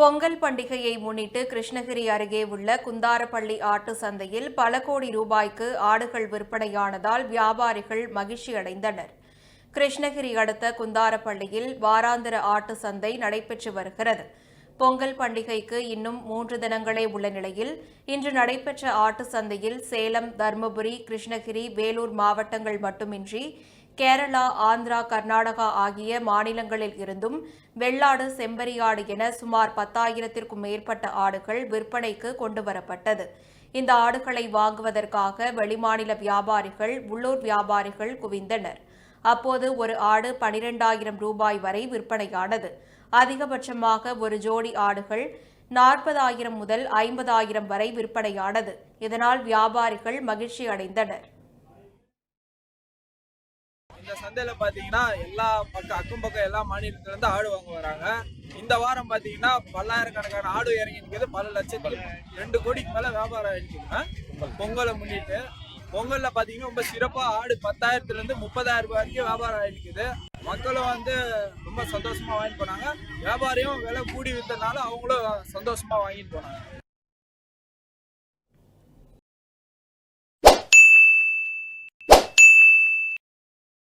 பொங்கல் பண்டிகையை முன்னிட்டு கிருஷ்ணகிரி அருகே உள்ள குந்தாரப்பள்ளி ஆட்டு சந்தையில் பல கோடி ரூபாய்க்கு ஆடுகள் விற்பனையானதால் வியாபாரிகள் மகிழ்ச்சி அடைந்தனர் கிருஷ்ணகிரி அடுத்த குந்தாரப்பள்ளியில் வாராந்திர ஆட்டு சந்தை நடைபெற்று வருகிறது. பொங்கல் பண்டிகைக்கு இன்னும் மூன்று தினங்களே உள்ள நிலையில் இன்று நடைபெற்ற ஆட்டு சந்தையில் சேலம் தருமபுரி கிருஷ்ணகிரி வேலூர் மாவட்டங்கள் மட்டுமின்றி கேரளா ஆந்திரா கர்நாடகா ஆகிய மாநிலங்களில் இருந்தும் வெள்ளாடு செம்பரியாடு என சுமார் பத்தாயிரத்திற்கும் மேற்பட்ட ஆடுகள் விற்பனைக்கு கொண்டுவரப்பட்டது இந்த ஆடுகளை வாங்குவதற்காக வெளிமாநில வியாபாரிகள் உள்ளூர் வியாபாரிகள் குவிந்தனர். அப்போது ஒரு ஆடு பனிரெண்டாயிரம் ரூபாய் வரை விற்பனையானது. அதிகபட்சமாக ஒரு ஜோடி ஆடுகள் நாற்பதாயிரம் முதல் ஐம்பதாயிரம் வரை விற்பனையானது. இதனால் வியாபாரிகள் மகிழ்ச்சி அடைந்தனர் இந்த சந்தையில பாத்தீங்கன்னா எல்லா பக்கம் அக்கம் பக்கம் எல்லா மாநிலத்துல இருந்து ஆடு வாங்க வராங்க. இந்த வாரம் பாத்தீங்கன்னா பல்லாயிரக்கணக்கான ஆடு இறங்கி நிற்கிறது பல லட்சத்துக்கு ரெண்டு கோடிக்கு மேல வியாபாரம் ஆயிடுச்சுங்க பொங்கலை முன்னிட்டு. பொங்கல்ல பாத்தீங்கன்னா ரொம்ப சிறப்பா ஆடு பத்தாயிரத்துல இருந்து முப்பதாயிரம் ரூபாய் வரைக்கும் வியாபாரம் ஆயிடுக்குது மக்களும் வந்து ரொம்ப சந்தோஷமா வாங்கிட்டு போனாங்க. வியாபாரியும் விலை கூடி வித்தனால அவங்களும் சந்தோஷமா வாங்கிட்டு போனாங்க.